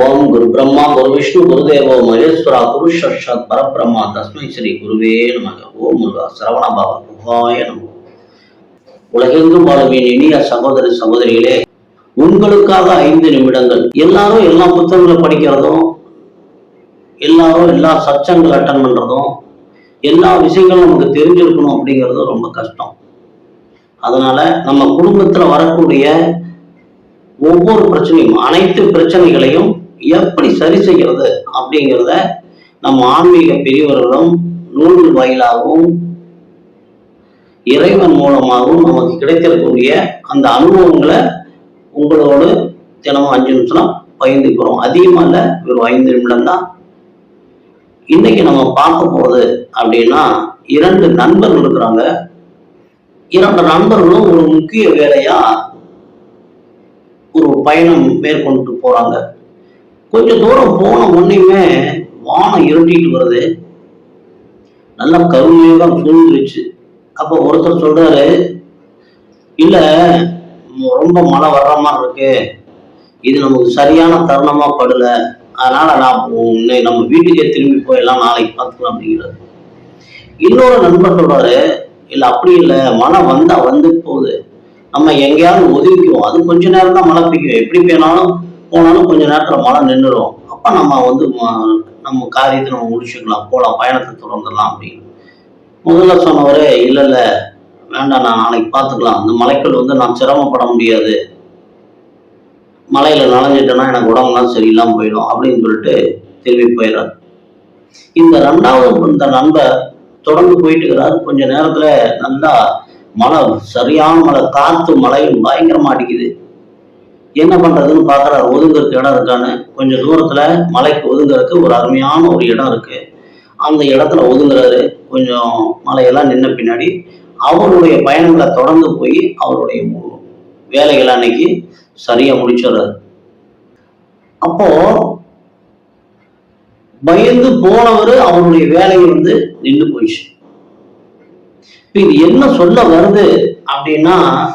ஓம் குரு பிரம்மா குரு விஷ்ணு குருதேவோ மகேஸ்வரா குரு சஷாத் பரபிரம்மா தஸ்மை ஸ்ரீ குருவே நமக. ஓம் முருகா சரவண பாபா குருவாய நம உலகெங்கும் வாழவின் இனிய சகோதரி சகோதரிகளே உங்களுக்காக ஐந்து நிமிடங்கள். எல்லாரும் எல்லா புத்தகங்களை படிக்கிறதும் எல்லாரும் எல்லா சச்சங்களை அட்டன் பண்றதும் எல்லா விஷயங்களும் நமக்கு தெரிஞ்சிருக்கணும் அப்படிங்கிறதும் ரொம்ப கஷ்டம். அதனால நம்ம குடும்பத்துல வரக்கூடிய ஒவ்வொரு பிரச்சனையும் அனைத்து பிரச்சனைகளையும் எப்படி சரி செய்கிறது அப்படிங்கிறத நம்ம ஆன்மீக பெரியவர்களும் நூல்கள் வாயிலாகவும் இறைவன் மூலமாகவும் நமக்கு கிடைத்திருக்கக்கூடிய அந்த அனுபவங்களை உங்களோடு தினமும் அஞ்சு நிமிஷம் பகிர்ந்துக்கிறோம் அதிகமாக இல்லை வெறும் ஐந்து நிமிடம் தான். இன்னைக்கு நம்ம பார்க்க போகுது அப்படின்னா இரண்டு நண்பர்கள் இருக்கிறாங்க. இரண்டு நண்பர்களும் ஒரு முக்கிய வேலையா ஒரு பயணம் மேற்கொண்டு போறாங்க. கொஞ்சம் தூரம் போன உடனேயுமே வானம் இருட்டிட்டு வருது. நல்லா கருமையாக சூழ்ந்துருச்சு. அப்போ ஒருத்தர் சொல்றாரு இல்ல ரொம்ப மழை வர்ற மாதிரி இருக்கு. இது நமக்கு சரியான தருணமா படல. அதனால நான் நம்ம வீட்டுக்கே திரும்பி போயிடலாம் நாளைக்கு பார்த்துக்கலாம் அப்படிங்கிறாரு. இன்னொரு நண்பர் சொல்றாரு இல்ல அப்படி இல்லை. மழை வந்தா வந்து போகுது. நம்ம எங்கேயாவது ஒதுக்கிக்குவோம் அது கொஞ்ச நேரம் தான் மழை பெய்யும். எப்படி பேனாலும் போனாலும் கொஞ்ச நேரத்துல மழை நின்றுடும் அப்ப நம்ம வந்து நம்ம காரியத்தை நம்ம முடிச்சுக்கலாம். போகலாம் பயணத்தை தொடர்ந்துடலாம் அப்படின்னு. முதல்ல சொன்னவரே இல்ல இல்ல வேண்டாம் நான் நாளைக்கு பார்த்துக்கலாம். அந்த மலைக்கள் வந்து நான் சிரமப்பட முடியாது. மலையில நனைஞ்சிட்டேன்னா எனக்கு உடம்புலாம் சரியில்லாம போயிடும் அப்படின்னு சொல்லிட்டு திரும்பி போயிடுறாரு. இந்த ரெண்டாவது இந்த நண்பர் தொடர்ந்து போயிட்டு இருக்கிறாரு. கொஞ்ச நேரத்துல நல்லா மழை சரியான மழை காத்து மழையும் பயங்கரமா அடிக்குது. என்ன பண்றதுன்னு பாக்குறாரு ஒதுங்கறதுக்கு இடம் இருக்கான்னு கொஞ்சம் தூரத்துல மலைக்கு ஒதுங்கறதுக்கு ஒரு அருமையான ஒரு இடம் இருக்கு. அந்த இடத்துல ஒதுங்குறாரு. கொஞ்சம் மலையெல்லாம் நின்ன பின்னாடி அவருடைய பயணங்களை தொடர்ந்து போய் அவருடைய வேலைகளை அன்னைக்கு சரியா முடிச்சிடுறாரு. அப்போ பயந்து போனவர் அவருடைய வேலையை வந்து நின்று போயிடுச்சு. இப்போ இது என்ன சொல்ல வருது அப்படின்னா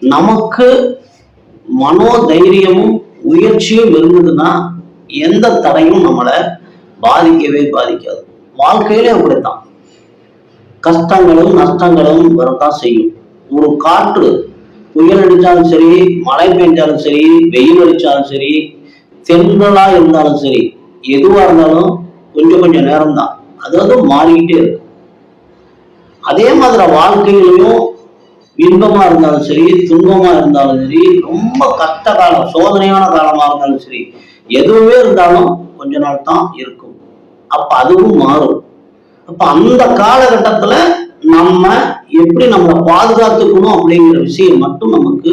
நமக்கு மனோதைரியமும் முயற்சியும் இருந்ததுன்னா எந்த தடையும் நம்மளை பாதிக்கவே பாதிக்காது. வாழ்க்கையிலே அப்படித்தான். கஷ்டங்களும் நஷ்டங்களும் வரத்தான் செய்யும். ஒரு காற்று புயல் அடிச்சாலும் சரி மழை பெஞ்சாலும் சரி வெயில் அடிச்சாலும் சரி தென்றலா இருந்தாலும் சரி எதுவா இருந்தாலும் கொஞ்சம் கொஞ்சம் நேரம் தான் அதாவது மாறிக்கிட்டே இருக்கும். அதே மாதிரி வாழ்க்கையிலையும் இன்பமா இருந்தாலும் சரி துன்பமா இருந்தாலும் சரி ரொம்ப கஷ்ட காலம் சோதனையான காலமா இருந்தாலும் சரி எதுவுமே இருந்தாலும் கொஞ்ச நாள் தான் இருக்கும். அப்ப அதுவும் மாறும். அப்ப அந்த காலகட்டத்துல நம்ம எப்படி நம்மளை பாதுகாத்துக்கணும் அப்படிங்கிற விஷயம் மட்டும் நமக்கு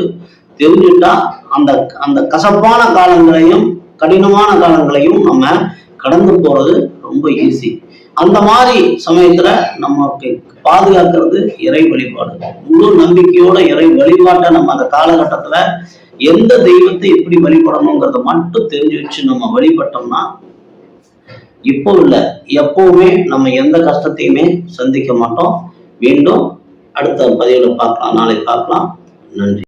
தெரிஞ்சுட்டா அந்த அந்த கசப்பான காலங்களையும் கடினமான காலங்களையும் நம்ம கடந்து போறது ரொம்ப ஈஸி அந்த மாதிரி சமயத்துல நமக்கு பாதுகாக்கிறது இறை வழிபாடு. முழு நம்பிக்கையோட இறை வழிபாட்டை நம்ம அந்த காலகட்டத்துல எந்த தெய்வத்தை எப்படி வழிபடணுங்கிறத மட்டும் தெரிஞ்சு வச்சு நம்ம வழிபட்டோம்னா இப்போ இல்லை எப்பவுமே நம்ம எந்த கஷ்டத்தையுமே சந்திக்க மாட்டோம். மீண்டும் அடுத்த பதிவில் பார்க்கலாம். நாளை பார்க்கலாம். நன்றி.